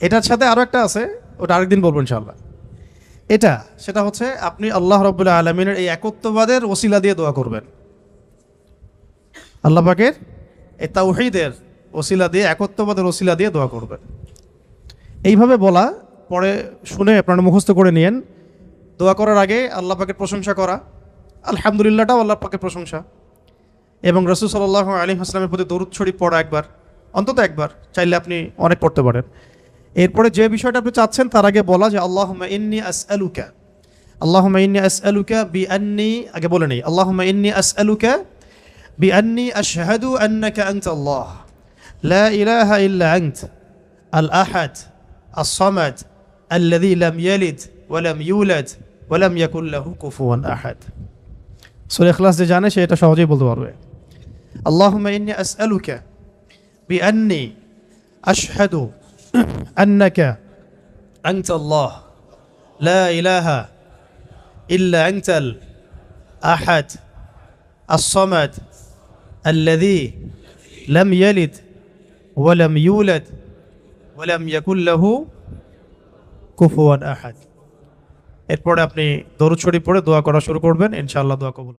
এটার সাথে আরও একটা আছে, ওটা আরেকদিন বলব ইনশাল্লাহ এটা, সেটা হচ্ছে আপনি আল্লাহ রবুল্লাহ আলমিনের এই একত্ববাদের ওসিলা দিয়ে দোয়া করবেন। আল্লাহ পাকের এই তাওহিদের ওসিলা দিয়ে, একত্ববাদের ওসিলা দিয়ে দোয়া করবেন। এইভাবে বলা, পরে শুনে আপনারা মুখস্থ করে নিয়েন। দোয়া করার আগে আল্লাহ পাকের প্রশংসা করা। আলহামদুলিল্লাহটাও আল্লাহ পাকের প্রশংসা। এবং রসুল সাল্লাহ আলী হাসলামের প্রতি দরুদ শরীফ পড়া একবার, অন্তত একবার, চাইলে আপনি অনেক পড়তে পারেন। এরপরে যে বিষয়টা আপনি চাচ্ছেন তার আগে বলা যে আল্লাহ ইন্নি আস আলুকা আল্লাহ ইন্নি আস আলুকা বি আন্নি আগে বলে নেই আল্লাহ ইন্নি আস আলুকা বি আন্নি আশহাদু আন্নাকা আনতা আল্লাহ লা ইলাহা ইল্লা আনত আল আহাদ الصمد الذي لم يلد ولم يولد ولم يكن له كفوا احد সূরা ইখলাস যে জানে সে এটা সহজেই বলতে পারবে আল্লাহুম্মা ইন্নী আসআলুকা বিআন্নী আশহাদু আন্নাকা আনতা আল্লাহ লা ইলাহা ইল্লা আনতাল আহাদ الصمد الذي لم يلد ولم يولد ولم يكن له কুফুয়ান আহাদ এরপরে আপনি দরুদ শরীফ পড়ে দোয়া করা শুরু করবেন ইনশাআল্লাহ দোয়া কবুল